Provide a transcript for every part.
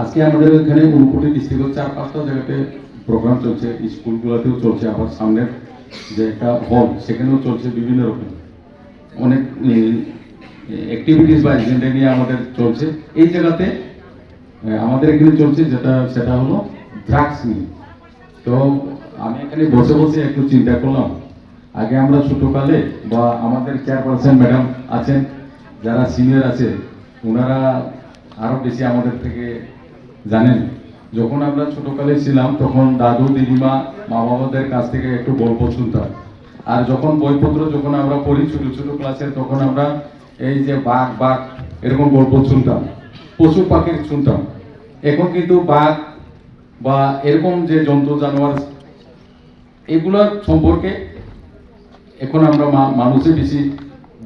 আজকে আমাদের এখানে ঊনকোটি ডিস্ট্রিক্টের চার পাঁচটা জায়গাতে প্রোগ্রাম চলছে স্কুলগুলোতেও চলছে আবার সামনের যে একটা হল সেখানেও চলছে বিভিন্ন রকম। অনেক অ্যাক্টিভিটিস বা এজেন্ডা নিয়ে আমাদের চলছে। এই জায়গাতে আমাদের এখানে চলছে যেটা, সেটা হলো ড্রাগস নিয়ে। তো আমি এখানে বসে বসে একটু চিন্তা করলাম। আগে আমরা ছোটকালে বা আমাদের চেয়ারপারসন ম্যাডাম আছেন, যারা সিনিয়র আছে ওনারা আরও বেশি আমাদের থেকে জানেন। যখন আমরা ছোটকালে ছিলাম, তখন দাদু, দিদিমা মা বাবাদের কাছ থেকে একটু গল্প শুনতাম। আর যখন বইপত্র যখন আমরা পড়ি ছোট ছোট ক্লাসে, তখন আমরা এই যে বাঘ বাঘ, এরকম গল্প শুনতাম, পশু পাখির শুনতাম। এখন কিন্তু বাঘ বা এরকম যে জন্তু, জানোয়ার, এগুলোর সম্পর্কে এখন আমরা মানুষে বেশি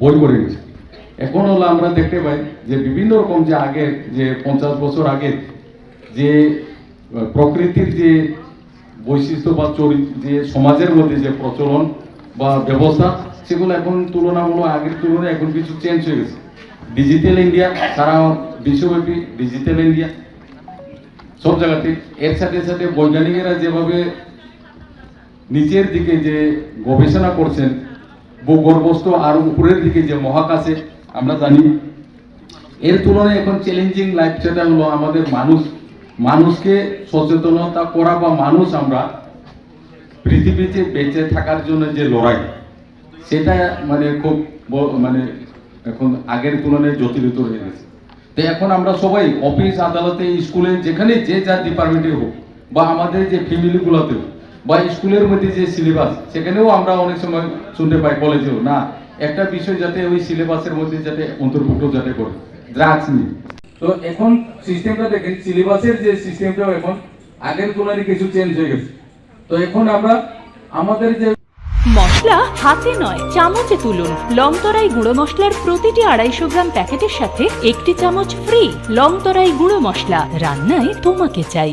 বই করে গেছি। এখন হলো আমরা দেখতে পাই যে বিভিন্ন রকম যে আগের যে পঞ্চাশ বছর আগের যে প্রকৃতির যে বৈশিষ্ট্য বা চরিত্র যে সমাজের মধ্যে যে প্রচলন বা ব্যবস্থা, সেগুলো এখন তুলনামূলক আগের তুলনায় এখন কিছু চেঞ্জ হয়ে গেছে। ডিজিটাল ইন্ডিয়া সারা বিশ্বব্যাপী ডিজিটাল ইন্ডিয়া সব জায়গাতে এর সাথে সাথে বৈজ্ঞানিকেরা যেভাবে নিচের দিকে যে গবেষণা করছেন ভূগর্ভস্থ আর উপরের দিকে যে মহাকাশে আমরা জানি। এর তুলনায় এখন চ্যালেঞ্জিং লাইফ সেটা হলো আমাদের মানুষ। মানুষকে সচেতনতা করা বা মানুষ আমরা পৃথিবীতে বেঁচে থাকার জন্য যে লড়াই, সেটা মানে খুব মানে এখন আগের তুলনায় জটিলতর হয়ে গেছে। তো এখন আমরা সবাই অফিস আদালতে, স্কুলে, যেখানে যে যার ডিপার্টমেন্টে হোক বা আমাদের যে ফ্যামিলিগুলোতে হোক বা স্কুলের মধ্যে যে সিলেবাস সেখানেও আমরা অনেক সময় শুনতে পাই কলেজেও না, একটা বিষয় যাতে ওই সিলেবাসের মধ্যে যাতে অন্তর্ভুক্ত যাতে করে ড্রাগস নিয়ে। তো এখন সিস্টেমটা দেখেন সিলেবাসের যে সিস্টেমটাও এখন আগের তুলনায় কিছু চেঞ্জ হয়ে গেছে। তো এখন আমরা আমাদের যে মশলা হাতে নয়, চামচে তুলুন। লংতরাই গুঁড়ো মশলার প্রতিটি আড়াইশো গ্রাম প্যাকেটের সাথে একটি চামচ ফ্রি লংতরাই গুঁড়ো মশলা। রান্নায় তোমাকে চাই।